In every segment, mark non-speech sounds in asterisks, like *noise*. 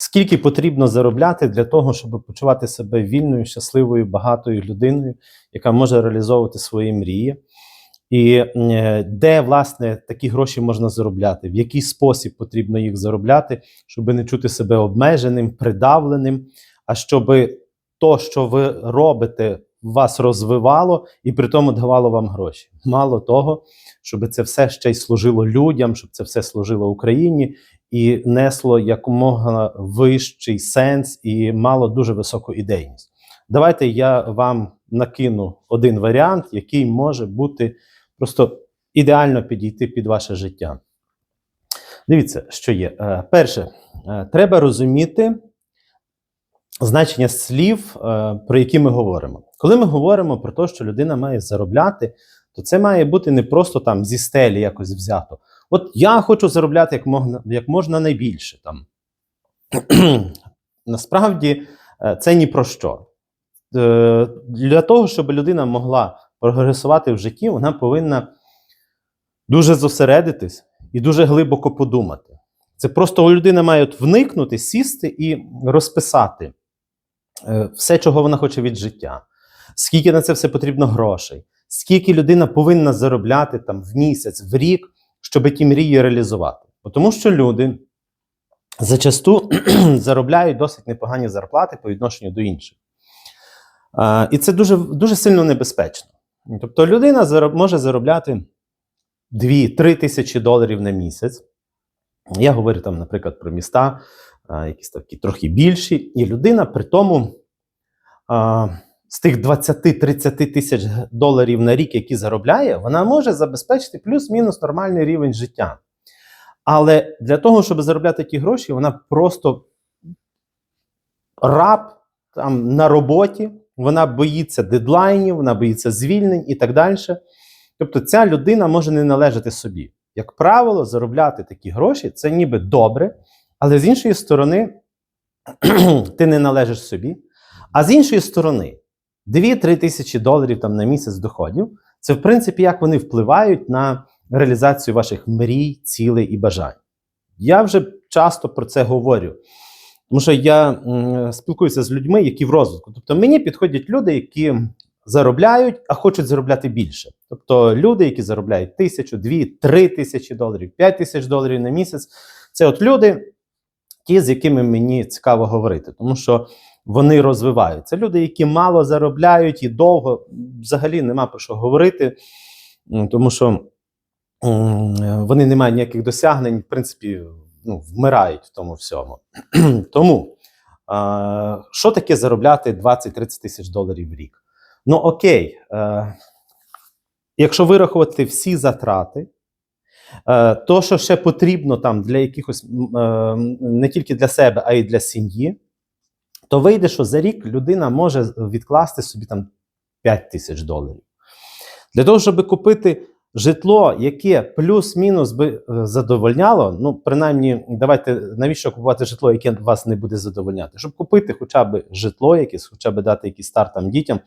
Скільки потрібно заробляти для того, щоб почувати себе вільною, щасливою, багатою людиною, яка може реалізовувати свої мрії? І е, де, власне, такі гроші можна заробляти, в який спосіб потрібно їх заробляти, щоб не чути себе обмеженим, придавленим, а щоб то, що ви робите, вас розвивало і при тому давало вам гроші. Мало того, щоб це все ще й служило людям, щоб це все служило Україні і несло якомога вищий сенс і мало дуже високу ідейність. Давайте я вам накину один варіант, який може бути просто ідеально підійти під ваше життя. Дивіться, що є. Е, Перше, е, треба розуміти значення слів, е, про які ми говоримо. Коли ми говоримо про те, що людина має заробляти, то це має бути не просто там зі стелі якось взято. От я хочу заробляти як можна, як можна найбільше. Там. *clears throat* Насправді е, це ні про що. Е, Для того, щоб людина могла прогресувати в житті, вона повинна дуже зосередитись і дуже глибоко подумати. Це просто людина має от вникнути, сісти і розписати е, все, чого вона хоче від життя, скільки на це все потрібно грошей, скільки людина повинна заробляти там в місяць, в рік, щоб ті мрії реалізувати. Тому що люди зачасту *clears throat* заробляють досить непогані зарплати по відношенню до інших. А, і це дуже, дуже сильно небезпечно. Тобто людина зароб, може заробляти 2-3 тисячі доларів на місяць. Я говорю там, наприклад, про міста, а, якісь такі трохи більші, і людина при тому а, з тих 20-30 тисяч доларів на рік, які заробляє, вона може забезпечити плюс-мінус нормальний рівень життя. Але для того, щоб заробляти ті гроші, вона просто раб там на роботі, вона боїться дедлайнів, вона боїться звільнень і так далі. Тобто ця людина може не належати собі. Як правило, заробляти такі гроші це ніби добре, але з іншої сторони, *clears throat* ти не належиш собі. А з іншої сторони, 2-3 тисячі доларів там на місяць доходів це, в принципі, як вони впливають на реалізацію ваших мрій, цілей і бажань. Я вже часто про це говорю. Тому що я спілкуюся з людьми, які в розвитку. Тобто мені підходять люди, які заробляють, а хочуть заробляти більше. Тобто люди, які заробляють тисячу, дві, три тисячі доларів, п'ять тисяч доларів на місяць. Це от люди, ті, з якими мені цікаво говорити, тому що вони розвиваються. Люди, які мало заробляють і довго, взагалі нема про що говорити, тому що вони не мають ніяких досягнень, в принципі, ну, вмирають в тому всьому. *clears throat* Тому, що таке заробляти 20-30 тисяч доларів в рік? Ну, окей, е, якщо вирахувати всі затрати, е, то, що ще потрібно там для якихось е, не тільки для себе, а й для сім'ї, то вийде, що за рік людина може відкласти собі там 5 тисяч доларів. Для того, щоб купити житло, яке плюс-мінус би е, задовольняло, ну, принаймні, давайте навіщо купувати житло, яке вас не буде задовольняти? Щоб купити хоча б житло, якесь, хоча б дати якийсь старт там дітям,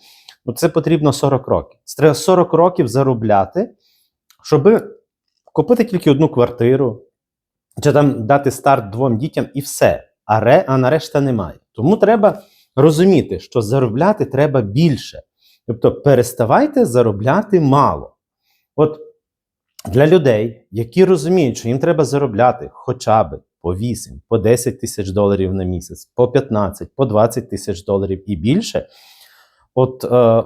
ну це потрібно 40 років. Треба 40 років заробляти, щоб купити тільки одну квартиру, чи там дати старт двом дітям і все. А, ре, а нарешта немає. Тому треба розуміти, що заробляти треба більше. Тобто переставайте заробляти мало. От для людей, які розуміють, що їм треба заробляти хоча б по 8, по 10 тисяч доларів на місяць, по 15, по 20 тисяч доларів і більше. От е,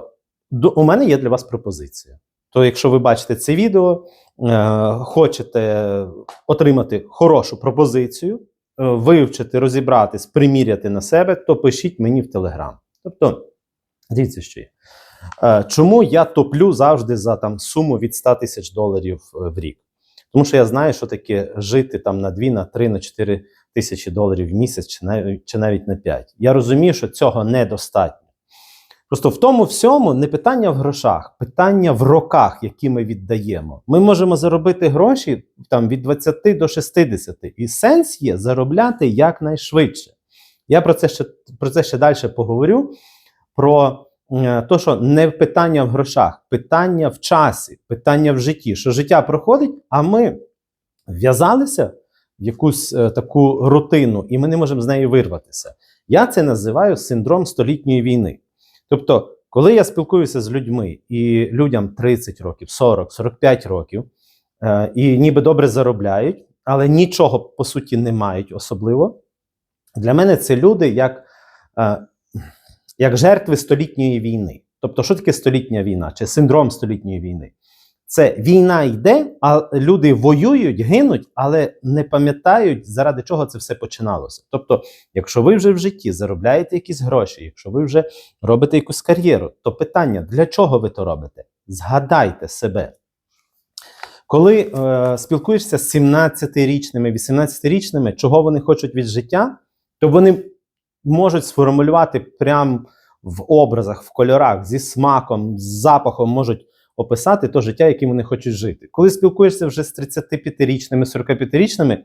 до, у мене є для вас пропозиція. То, якщо ви бачите це відео, е, хочете отримати хорошу пропозицію, вивчити, розібратись, приміряти на себе, то пишіть мені в Телеграм. Тобто, дивіться, що є. Е, Чому я топлю завжди за там суму від 100 тисяч доларів е, в рік? Тому що я знаю, що таке жити там на 2, на 3, на 4 тисячі доларів в місяць, чи навіть, чи навіть на 5. Я розумію, що цього недостатньо. Просто в тому всьому не питання в грошах, питання в роках, які ми віддаємо. Ми можемо заробити гроші там від 20 до 60, і сенс є заробляти якнайшвидше. Я про це ще про це ще далі поговорю. Про е, то, що не питання в грошах, питання в часі, питання в житті. Що життя проходить, а ми в'язалися в якусь е, таку рутину, і ми не можемо з неї вирватися. Я це називаю синдром столітньої війни. Тобто, коли я спілкуюся з людьми, і людям 30 років, 40, 45 років, е, і ніби добре заробляють, але нічого по суті не мають особливо. Для мене це люди як, е, як жертви столітньої війни. Тобто, що таке столітня війна чи синдром столітньої війни? Це війна йде, а люди воюють, гинуть, але не пам'ятають, заради чого це все починалося. Тобто, якщо ви вже в житті заробляєте якісь гроші, якщо ви вже робите якусь кар'єру, то питання, для чого ви то робите? Згадайте себе. Коли е, спілкуєшся з 17-річними, 18-річними, чого вони хочуть від життя, то вони можуть сформулювати прямо в образах, в кольорах, зі смаком, з запахом можуть описати то життя, яким вони хочуть жити. Коли спілкуєшся вже з 35-річними, 45-річними,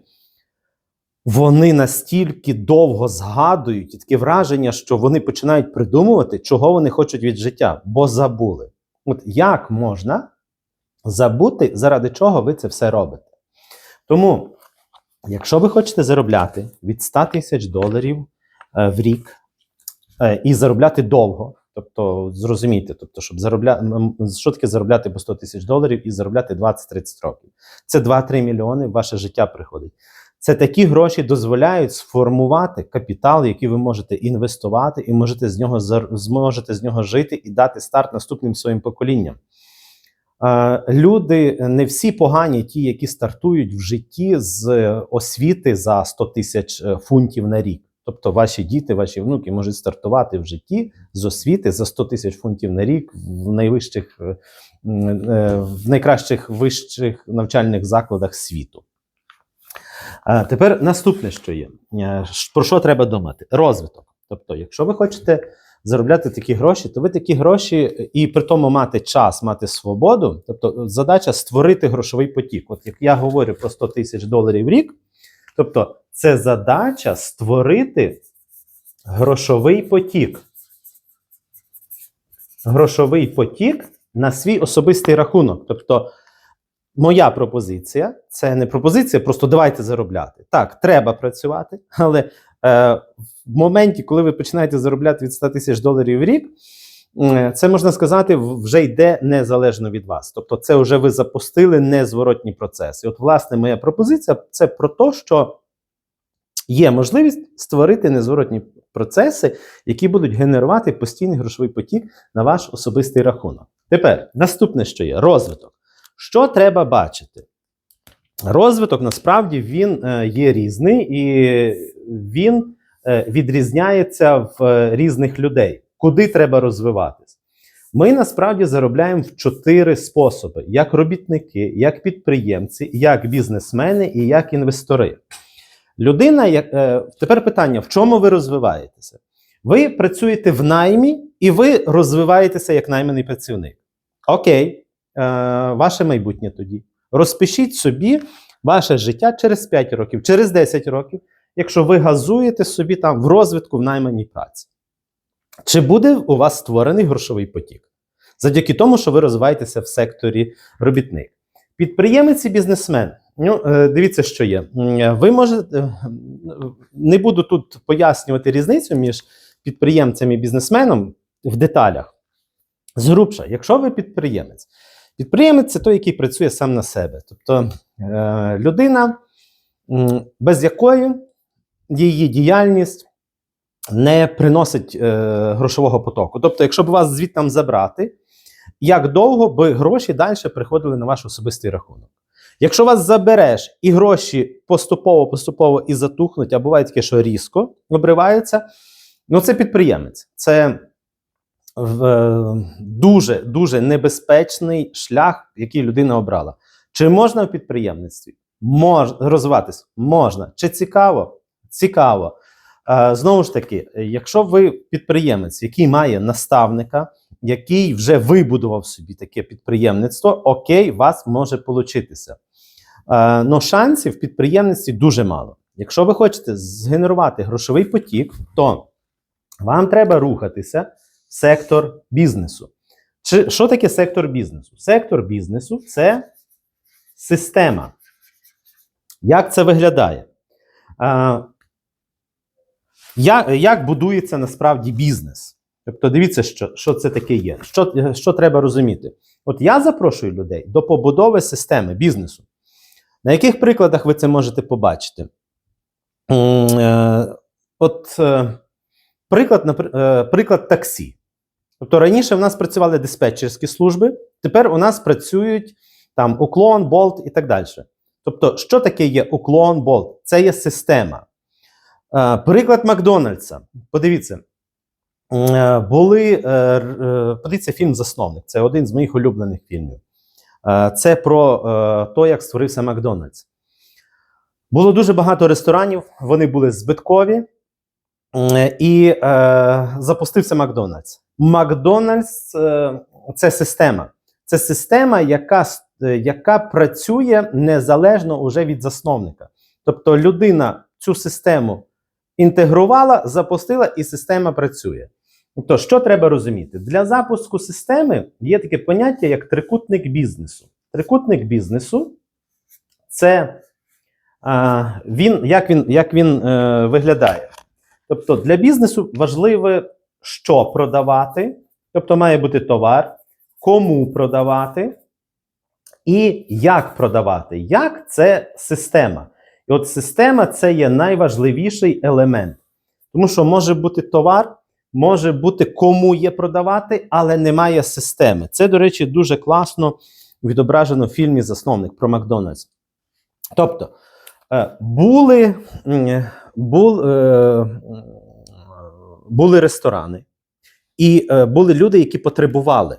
вони настільки довго згадують і таке враження, що вони починають придумувати, чого вони хочуть від життя, бо забули. От як можна забути, заради чого ви це все робите? Тому, якщо ви хочете заробляти від 100 тисяч доларів е, в рік е, і заробляти довго, тобто зрозумійте, тобто, щоб заробляти, що таке заробляти по 100 тисяч доларів і заробляти 20-30 років. Це 2-3 мільйони ваше життя приходить. Це такі гроші дозволяють сформувати капітал, який ви можете інвестувати, і можете з нього зможете з нього жити і дати старт наступним своїм поколінням. Люди не всі погані, ті, які стартують в житті з е, освіти за 100 тисяч е, фунтів на рік. Тобто ваші діти, ваші внуки можуть стартувати в житті з освіти за 100 тисяч фунтів на рік в найвищих, е, е, в найкращих вищих навчальних закладах світу. А тепер наступне, що є. Е, Про що треба думати? Розвиток. Тобто, якщо ви хочете заробляти такі гроші, то ви такі гроші і при тому мати час, мати свободу. Тобто, задача створити грошовий потік. От як я говорю про 100 тисяч доларів в рік, тобто це задача створити грошовий потік. Грошовий потік на свій особистий рахунок. Тобто, моя пропозиція це не пропозиція, просто давайте заробляти. Так, треба працювати, але е, в моменті, коли ви починаєте заробляти від 100 тисяч доларів в рік, це можна сказати, вже йде незалежно від вас. Тобто, це вже ви запустили незворотні процеси. От, власне, моя пропозиція це про те, що є можливість створити незворотні процеси, які будуть генерувати постійний грошовий потік на ваш особистий рахунок. Тепер наступне, що є розвиток. Що треба бачити? Розвиток насправді він е, є різний і він е, відрізняється в е, різних людей. Куди треба розвиватись? Ми насправді заробляємо в чотири способи: як робітники, як підприємці, як бізнесмени і як інвестори. Людина, як, е, тепер питання: в чому ви розвиваєтеся? Ви працюєте в наймі і ви розвиваєтеся як найманий працівник. Окей, е, ваше майбутнє тоді. Розпишіть собі ваше життя через 5 років, через 10 років, якщо ви газуєте собі там в розвитку в найманій праці. Чи буде у вас створений грошовий потік? Завдяки тому, що ви розвиваєтеся в секторі робітник. Підприємець і бізнесмен. Ну, е, дивіться, що є. Ви можете е, не буду тут пояснювати різницю між підприємцем і бізнесменом в деталях. Згрубша, якщо ви підприємець, підприємець це той, який працює сам на себе. Тобто е, людина, без якої її діяльність не приносить е, грошового потоку. Тобто, якщо б вас звідти забрати, як довго би гроші далі приходили на ваш особистий рахунок? Якщо вас забереш і гроші поступово, поступово і затухнуть, а буває таке, що різко обриваються, ну це підприємець. Це е, дуже дуже небезпечний шлях, який людина обрала. Чи можна в підприємництві? Мож, розвиватись? Можна. Чи цікаво? Цікаво. Е, знову ж таки, якщо ви підприємець, який має наставника, який вже вибудував собі таке підприємництво, окей, вас може получитися. Е, но шансів в підприємництві дуже мало. Якщо ви хочете згенерувати грошовий потік, то вам треба рухатися в сектор бізнесу. Чи, що таке сектор бізнесу? Сектор бізнесу це система. Як це виглядає? Е, як, як будується насправді бізнес? Тобто, дивіться, що, що це таке є. Що, що треба розуміти? От я запрошую людей до побудови системи бізнесу. На яких прикладах ви це можете побачити? Е, От е, приклад, е, приклад таксі. Тобто раніше в нас працювали диспетчерські служби, тепер у нас працюють там уклон, болт і так далі. Тобто, що таке є уклон, болт? Це є система. Приклад Макдональдса. Подивіться. Були, подивіться фільм Засновник. Це один з моїх улюблених фільмів. Е, Це про те, як створився Макдональдс. Було дуже багато ресторанів, вони були збиткові. І е, запустився Макдональдс. Макдональдс е, це система. Це система, яка, яка працює незалежно уже від засновника. Тобто людина цю систему інтегрувала, запустила, і система працює. Тобто, що треба розуміти? Для запуску системи є таке поняття, як трикутник бізнесу. Трикутник бізнесу це а, він, як він, як він е, виглядає. Тобто для бізнесу важливо, що продавати, тобто має бути товар, кому продавати і як продавати. Як це система. І от система це є найважливіший елемент. Тому що може бути товар, може бути кому є продавати, але немає системи. Це, до речі, дуже класно відображено в фільмі Засновник про Макдональдс. Тобто, е, були, бул, е, були ресторани, і е, були люди, які потребували.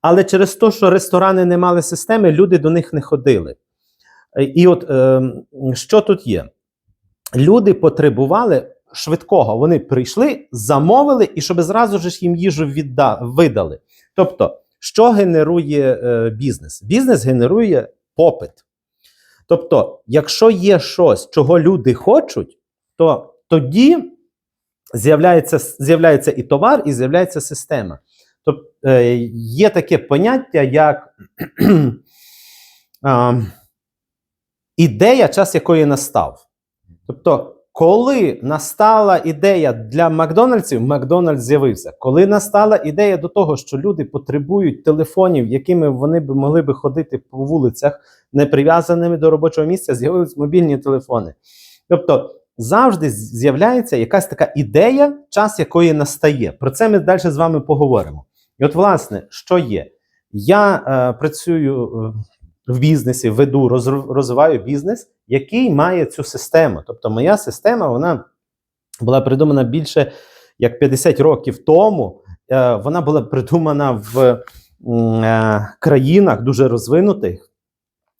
Але через те, що ресторани не мали системи, люди до них не ходили. І от е, що тут є? Люди потребували швидкого. Вони прийшли, замовили, і щоб зразу ж їм їжу відда, видали. Тобто, що генерує е, бізнес? Бізнес генерує попит. Тобто, якщо є щось, чого люди хочуть, то тоді з'являється, з'являється і товар, і з'являється система. Тобто е, є таке поняття, як *clears throat* а, ідея, час якої настав. Тобто, коли настала ідея для Макдональдсів, Макдональдс з'явився. Коли настала ідея до того, що люди потребують телефонів, якими вони б могли би ходити по вулицях, не прив'язаними до робочого місця, з'явились мобільні телефони. Тобто завжди з'являється якась така ідея, час якої настає. Про це ми далі з вами поговоримо. І от, власне, що є? Я е, працюю е, в бізнесі, веду, розвиваю бізнес, який має цю систему. Тобто, моя система вона була придумана більше як 50 років тому. Е, вона була придумана в е, країнах дуже розвинутих,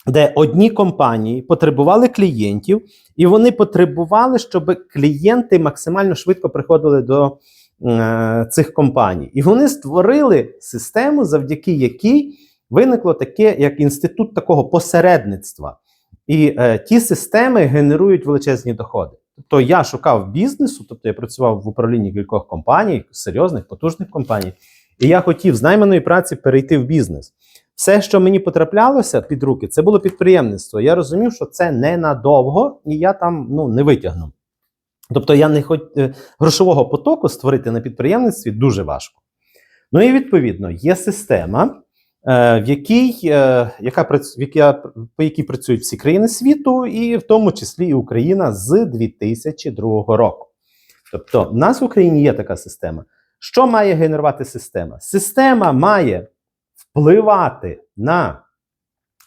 де одні компанії потребували клієнтів, і вони потребували, щоб клієнти максимально швидко приходили до е, цих компаній. І вони створили систему, завдяки якій виникло таке, як інститут такого посередництва. І е, ті системи генерують величезні доходи. Тобто я шукав бізнесу, тобто я працював в управлінні кількох компаній, серйозних, потужних компаній, і я хотів з найманої праці перейти в бізнес. Все, що мені потраплялося під руки, це було підприємництво. Я розумів, що це ненадовго, і я там ну, не витягну. Тобто, я не хоч е, грошового потоку створити на підприємництві дуже важко. Ну і відповідно є система, в якій, е, яка в яка, по якій працюють всі країни світу, і в тому числі і Україна з 2002 року. Тобто, в нас в Україні є така система. Що має генерувати система? Система має впливати на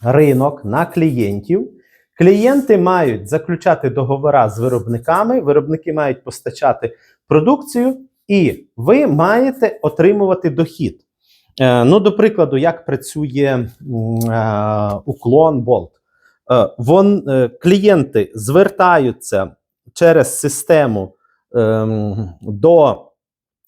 ринок, на клієнтів. Клієнти мають заключати договори з виробниками, виробники мають постачати продукцію, і ви маєте отримувати дохід. Е, ну, до прикладу, як працює е, уклон Болт. Е, вон, клієнти звертаються через систему ем, до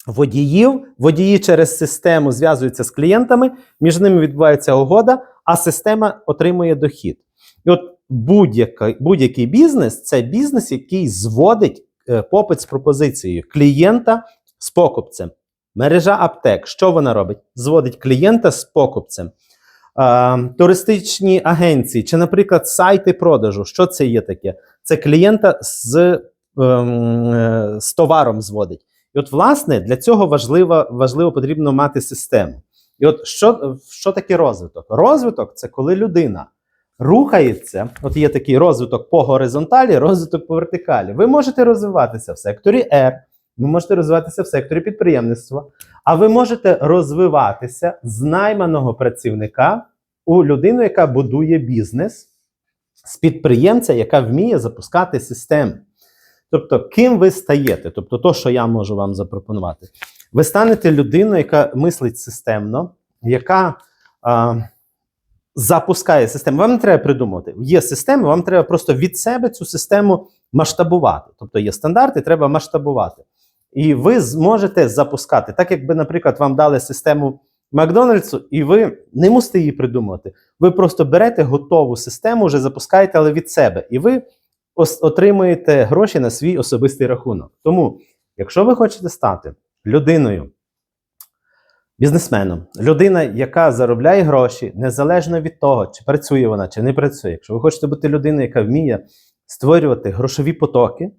водіїв, водії через систему зв'язуються з клієнтами, між ними відбувається угода, а система отримує дохід. І от будь-який, будь-який бізнес це бізнес, який зводить попит з пропозицією клієнта з покупцем. Мережа аптек, що вона робить? Зводить клієнта з покупцем. туристичні агенції, чи, наприклад, сайти продажу. Що це є таке? Це клієнта з, ем, е, з товаром зводить. І от, власне, для цього важливо, важливо потрібно мати систему. І от що, що таке розвиток? Розвиток це коли людина рухається. От є такий розвиток по горизонталі, розвиток по вертикалі. Ви можете розвиватися в секторі R, ви можете розвиватися в секторі підприємництва, а ви можете розвиватися з найманого працівника у людину, яка будує бізнес, з підприємця, яка вміє запускати системи. Тобто, ким ви стаєте? Тобто, то, що я можу вам запропонувати, ви станете людиною, яка мислить системно, яка а, запускає систему. Вам не треба придумувати. Є системи, вам треба просто від себе цю систему масштабувати. Тобто є стандарти, треба масштабувати. І ви зможете запускати, так якби, наприклад, вам дали систему Макдональдсу, і ви не мусите її придумувати. Ви просто берете готову систему, вже запускаєте, але від себе. І ви отримуєте гроші на свій особистий рахунок. Тому, якщо ви хочете стати людиною, бізнесменом, людина, яка заробляє гроші, незалежно від того, чи працює вона, чи не працює. Якщо ви хочете бути людиною, яка вміє створювати грошові потоки,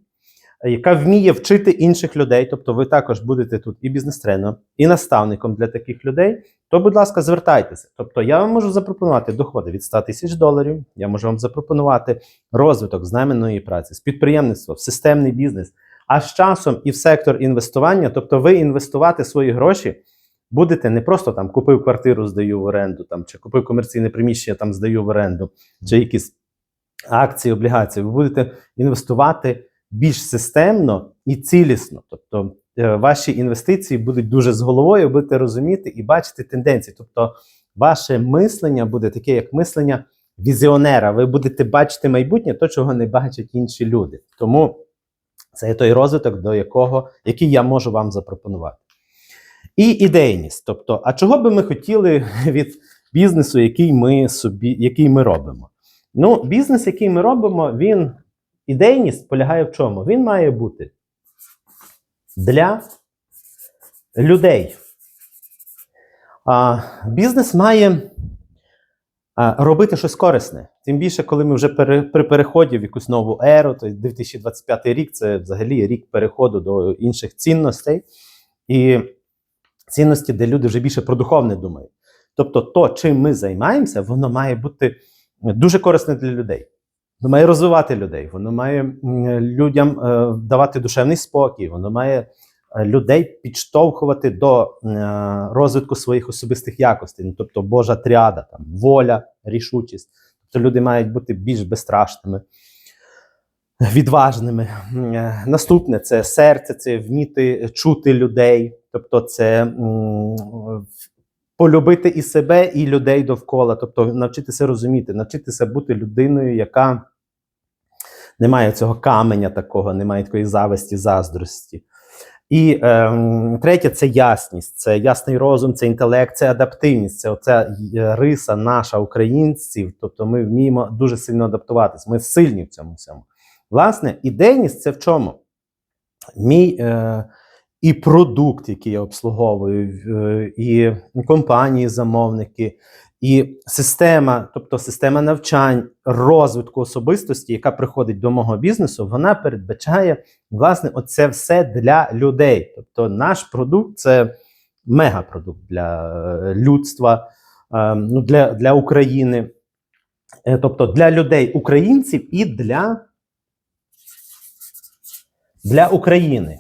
яка вміє вчити інших людей, тобто ви також будете тут і бізнес-тренером, і наставником для таких людей, то, будь ласка, звертайтеся. Тобто, я вам можу запропонувати доходи від 100 тисяч доларів, я можу вам запропонувати розвиток з найманої праці, з підприємництва, в системний бізнес, а з часом і в сектор інвестування, тобто ви інвестувати свої гроші. Будете не просто там купив квартиру, здаю в оренду, там чи купив комерційне приміщення, там здаю в оренду, чи якісь акції, облігації. Ви будете інвестувати більш системно і цілісно. Тобто е, ваші інвестиції будуть дуже з головою, будете розуміти і бачити тенденції. Тобто, ваше мислення буде таке, як мислення візіонера. Ви будете бачити майбутнє, то чого не бачать інші люди. Тому це є той розвиток, до якого який я можу вам запропонувати. І ідейність. Тобто, а чого би ми хотіли *laughs* від бізнесу, який ми собі, який ми робимо? Ну, бізнес, який ми робимо, він ідейність полягає в чому? Він має бути для людей. А, бізнес має а, робити щось корисне. Тим більше, коли ми вже пере, при переході в якусь нову еру, то 2025 рік це взагалі рік переходу до інших цінностей. І цінності, де люди вже більше про духовне думають. Тобто, то, чим ми займаємося, воно має бути дуже корисне для людей. Воно має розвивати людей, воно має людям е, давати душевний спокій, воно має е, людей підштовхувати до е, розвитку своїх особистих якостей. Ну, тобто Божа тріада, там, воля, рішучість. Тобто люди мають бути більш безстрашними, відважними. Наступне це серце, це вміти чути людей, тобто це полюбити і себе, і людей довкола, тобто навчитися розуміти, навчитися бути людиною, яка не має цього каменя такого, не має такої зависті, заздрості. І ем, третє це ясність, це ясний розум, це інтелект, це адаптивність, це оця е, риса наша українців. Тобто ми вміємо дуже сильно адаптуватись. Ми сильні в цьому всьому. Власне, ідейність це в чому? Мій е, і продукт, який я обслуговую, е, і компанії, замовники, і система, тобто система навчань, розвитку особистості, яка приходить до мого бізнесу, вона передбачає власне оце все для людей. Тобто, наш продукт це мегапродукт для е, людства, е, ну, для, для України, тобто для людей, українців і для, для України.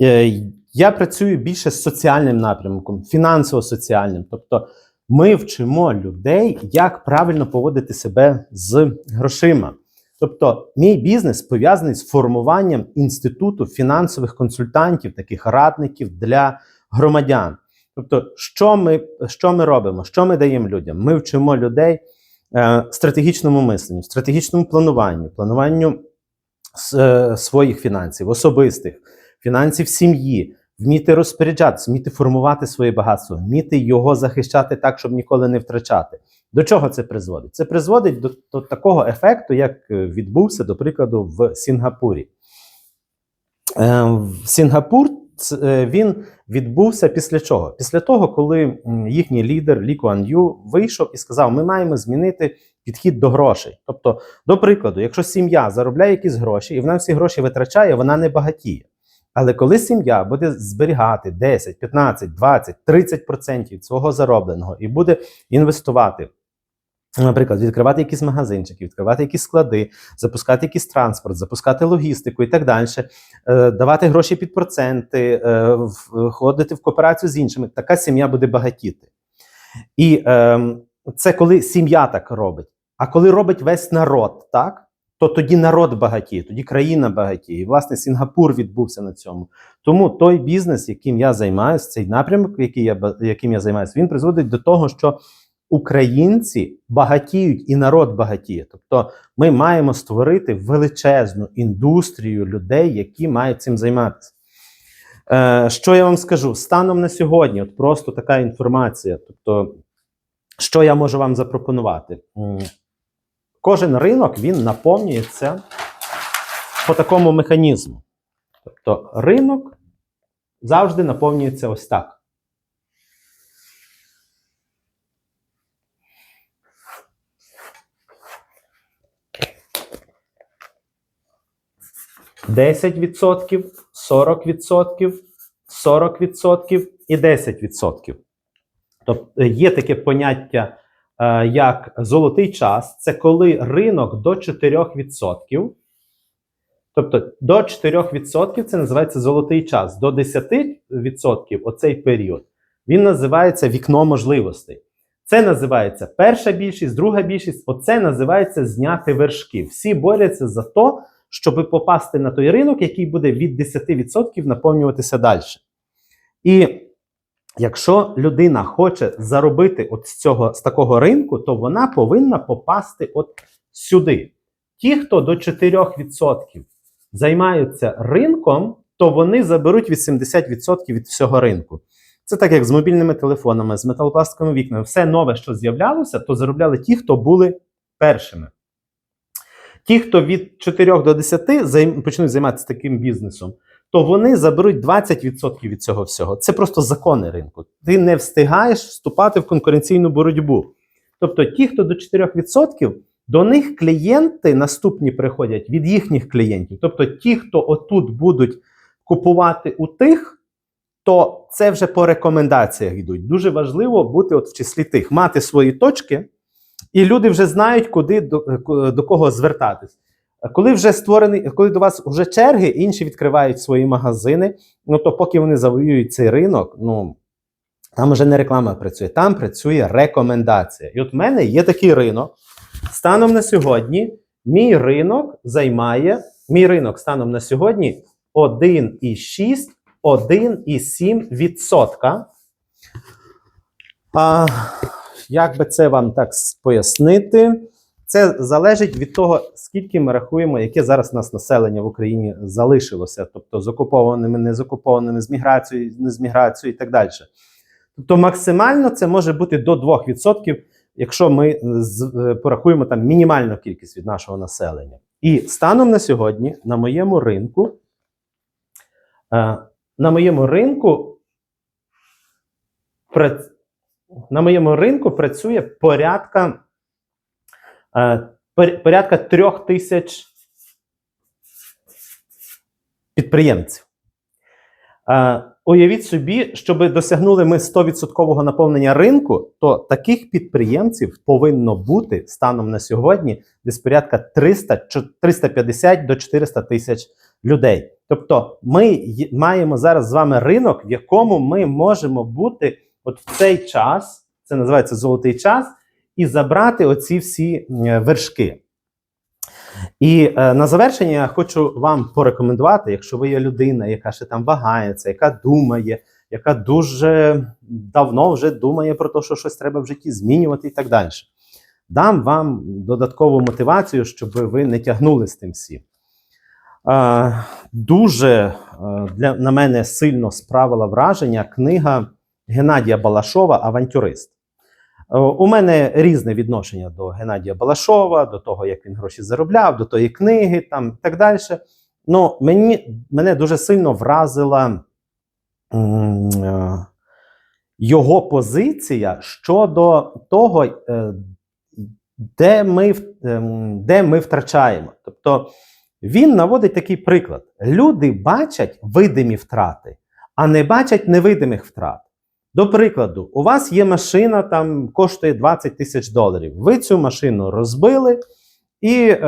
Е, Я працюю більше з соціальним напрямком, фінансово-соціальним. Тобто, ми вчимо людей, як правильно поводити себе з грошима. Тобто, мій бізнес пов'язаний з формуванням інституту фінансових консультантів, таких радників для громадян. Тобто, що ми, що ми робимо? Що ми даємо людям? Ми вчимо людей е, стратегічному мисленню, стратегічному плануванню, плануванню е, своїх фінансів, особистих, фінансів сім'ї, вміти розпоряджатися, вміти формувати своє багатство, вміти його захищати так, щоб ніколи не втрачати. До чого це призводить? Це призводить до, до такого ефекту, як е, відбувся, до прикладу, в Сінгапурі. Е, в Сінгапур е, він відбувся після чого? Після того, коли їхній лідер Лі Куан Ю вийшов і сказав: ми маємо змінити підхід до грошей. Тобто, до прикладу, якщо сім'я заробляє якісь гроші і вона всі гроші витрачає, вона не багатіє. Але коли сім'я буде зберігати 10, 15, 20, 30% свого заробленого і буде інвестувати, наприклад, відкривати якісь магазинчики, відкривати якісь склади, запускати якийсь транспорт, запускати логістику і так далі, е, давати гроші під проценти, е, входити в кооперацію з іншими, така сім'я буде багатіти. І ем, це коли сім'я так робить. А коли робить весь народ, так? То тоді народ багатіє, тоді країна багатіє. І, власне, Сінгапур відбувся на цьому. Тому той бізнес, яким я займаюся, цей напрямок, який я, яким я займаюся, він призводить до того, що українці багатіють і народ багатіє. Тобто ми маємо створити величезну індустрію людей, які мають цим займатися. Е, що я вам скажу? Станом на сьогодні, от просто така інформація. Тобто, що я можу вам запропонувати? Кожен ринок він наповнюється по такому механізму. Тобто, ринок завжди наповнюється ось так. Десять відсотків, 40 відсотків, 40 відсотків і 10 відсотків. Тобто є таке поняття, е, як золотий час, це коли ринок до 4%. Тобто до 4% це називається золотий час. До 10% оцей період він називається вікно можливостей. Це називається перша більшість, друга більшість. Оце називається зняти вершки. Всі борються за те, щоб попасти на той ринок, який буде від 10% наповнюватися далі. І якщо людина хоче заробити от з цього з такого ринку, то вона повинна попасти от сюди. Ті, хто до 4% займаються ринком, то вони заберуть 80% від всього ринку. Це так, як з мобільними телефонами, з металопластиковими вікнами. Все нове, що з'являлося, то заробляли ті, хто були першими. Ті, хто від 4 до 10 займ- почнуть займатися таким бізнесом, то вони заберуть 20% від цього всього. Це просто закони ринку. Ти не встигаєш вступати в конкуренційну боротьбу. Тобто, ті, хто до 4%, до них клієнти наступні приходять від їхніх клієнтів. Тобто, ті, хто отут будуть купувати у тих, то це вже по рекомендаціях йдуть. Дуже важливо бути от в числі тих, мати свої точки, і люди вже знають, куди до, е, до кого звертатись. Коли вже створений, коли до вас вже черги, інші відкривають свої магазини, ну то поки вони завоюють цей ринок, ну там вже не реклама працює, там працює рекомендація. І от в мене є такий ринок. Станом на сьогодні мій ринок займає, мій ринок станом на сьогодні 1,6, 1,7%. А, як би це вам так пояснити? Це залежить від того, скільки ми рахуємо, яке зараз у нас населення в Україні залишилося, тобто з окупованими, не з окупованими, з міграцією, не з міграцією і так далі. Тобто максимально це може бути до 2%, якщо ми е, е, порахуємо там мінімальну кількість від нашого населення. І станом на сьогодні на моєму ринку, е, на моєму ринку на моєму ринку працює порядка, пор- порядка трьох тисяч підприємців. Е, уявіть собі, щоб досягнули ми 100% наповнення ринку, то таких підприємців повинно бути станом на сьогодні десь порядка 300, 350 до 400 тисяч людей. Тобто, ми маємо зараз з вами ринок, в якому ми можемо бути от в цей час, це називається золотий час, і забрати оці всі е, вершки. І е, на завершення я хочу вам порекомендувати, якщо ви є людина, яка ще там вагається, яка думає, яка дуже давно вже думає про те, що щось треба в житті змінювати і так далі. Дам вам додаткову мотивацію, щоб ви не тягнули з тим всім. Е, дуже е, для, на мене сильно справила враження книга Геннадія Балашова Авантюрист. Е, У мене різне відношення до Геннадія Балашова, до того, як він гроші заробляв, до тої книги там і так далі. Ну, мені, мене дуже сильно вразила е, його позиція щодо того, е, де ми, ем, де ми втрачаємо. Тобто він наводить такий приклад: люди бачать видимі втрати, а не бачать невидимих втрат. До прикладу, у вас є машина, там коштує 20 тисяч доларів. Ви цю машину розбили, і е,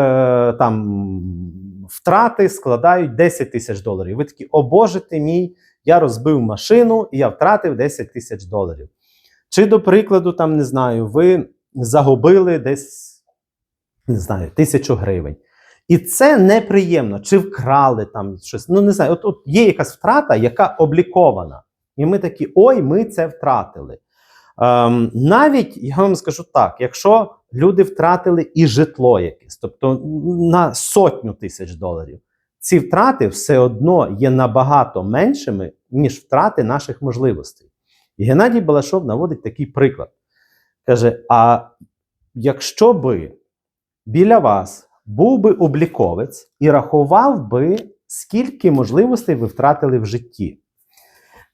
там втрати складають 10 тисяч доларів. Ви такі, о Боже ти мій, я розбив машину і я втратив 10 тисяч доларів. Чи, до прикладу, там не знаю, ви загубили десь не знаю, тисячу гривень. І це неприємно, чи вкрали там щось. Ну, не знаю, от, от є якась втрата, яка облікована. І ми такі, ой, ми це втратили. Ем, навіть я вам скажу так: якщо люди втратили і житло якесь, тобто на сотню тисяч доларів, ці втрати все одно є набагато меншими, ніж втрати наших можливостей. І Геннадій Балашов наводить такий приклад. Каже: а якщо би біля вас був би обліковець і рахував би, скільки можливостей ви втратили в житті.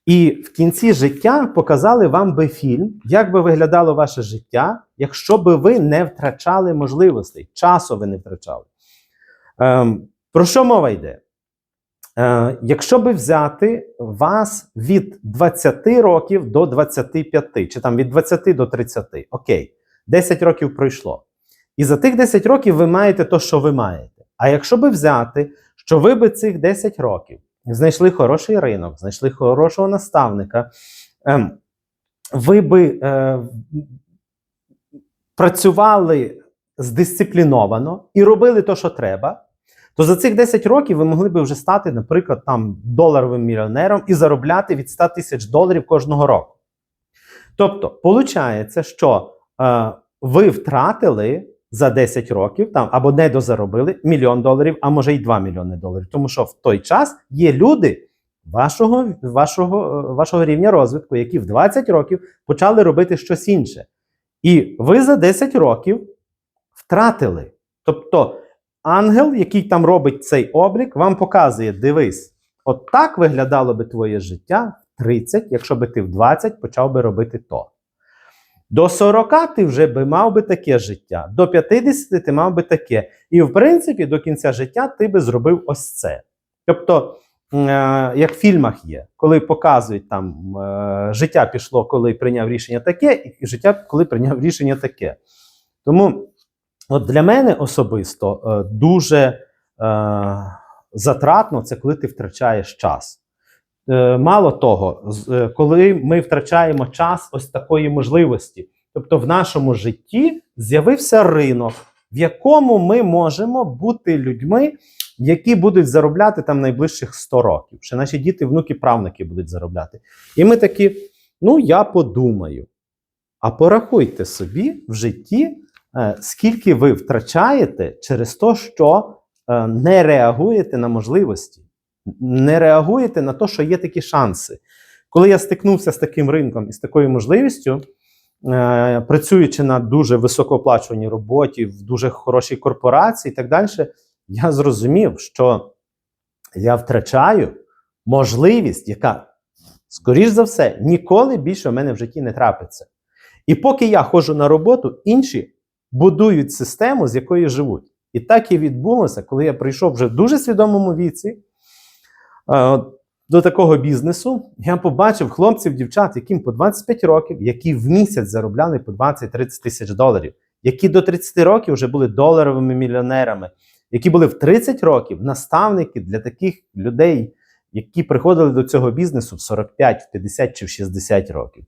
І в кінці життя показали вам би фільм, як би виглядало ваше життя, якщо би ви не втрачали можливостей, часу ви не втрачали. Ем, про що мова йде? Е, якщо би взяти вас від 20 років до 25, чи там від 20 до 30, окей, 10 років пройшло. І за тих 10 років ви маєте то, що ви маєте. А якщо би взяти, що ви би цих 10 років знайшли хороший ринок, знайшли хорошого наставника, ем, ви би е, працювали здисципліновано і робили то, що треба, то за цих 10 років ви могли би вже стати, наприклад, там доларовим мільйонером і заробляти від 100 тисяч доларів кожного року. Тобто, виходить, що е, ви втратили за 10 років там або не дозаробили мільйон доларів, а може й 2 мільйони доларів. Тому що в той час є люди вашого, вашого, вашого рівня розвитку, які в 20 років почали робити щось інше. І ви за 10 років втратили. Тобто, ангел, який там робить цей облік, вам показує: дивись, от так виглядало би твоє життя в 30, якщо би ти в 20 почав би робити то. До 40 ти вже би мав би таке життя, до 50 ти мав би таке. І, в принципі, до кінця життя ти би зробив ось це. Тобто, е, як в фільмах є, коли показують там е, життя пішло, коли прийняв рішення таке, і життя, коли прийняв рішення таке. Тому от для мене особисто е, дуже е, затратно це коли ти втрачаєш час. Е, Мало того, е, коли ми втрачаємо час ось такої можливості, тобто в нашому житті з'явився ринок, в якому ми можемо бути людьми, які будуть заробляти там найближчих 100 років. Ще наші діти, внуки, правнуки будуть заробляти. І ми такі: ну я подумаю. А порахуйте собі в житті, е, скільки ви втрачаєте через те, що не реагуєте на можливості не реагуєте на те, що є такі шанси. Коли я стикнувся з таким ринком і з такою можливістю, е, працюючи на дуже високооплачуваній роботі, в дуже хорошій корпорації і так далі, я зрозумів, що я втрачаю можливість, яка, скоріш за все, ніколи більше в мене в житті не трапиться. І поки я ходжу на роботу, інші будують систему, з якої живуть. І так і відбулося, коли я прийшов вже в дуже свідомому віці до такого бізнесу, я побачив хлопців, дівчат, яким по 25 років, які в місяць заробляли по 20-30 тисяч доларів, які до 30 років вже були доларовими мільйонерами, які були в 30 років наставники для таких людей, які приходили до цього бізнесу в 45, в 50 чи в 60 років.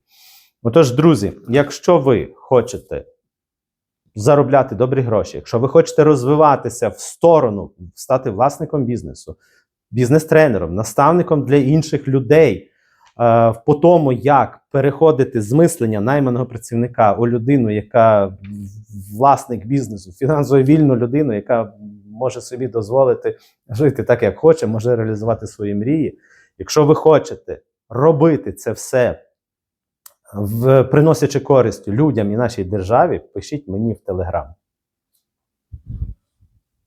Отож, друзі, якщо ви хочете заробляти добрі гроші, якщо ви хочете розвиватися в сторону, стати власником бізнесу, бізнес-тренером, наставником для інших людей, е, по тому, як переходити з мислення найманого працівника у людину, яка власник бізнесу, фінансово вільну людину, яка може собі дозволити жити так, як хоче, може реалізувати свої мрії. Якщо ви хочете робити це все, в, приносячи користь людям і нашій державі, пишіть мені в Телеграм.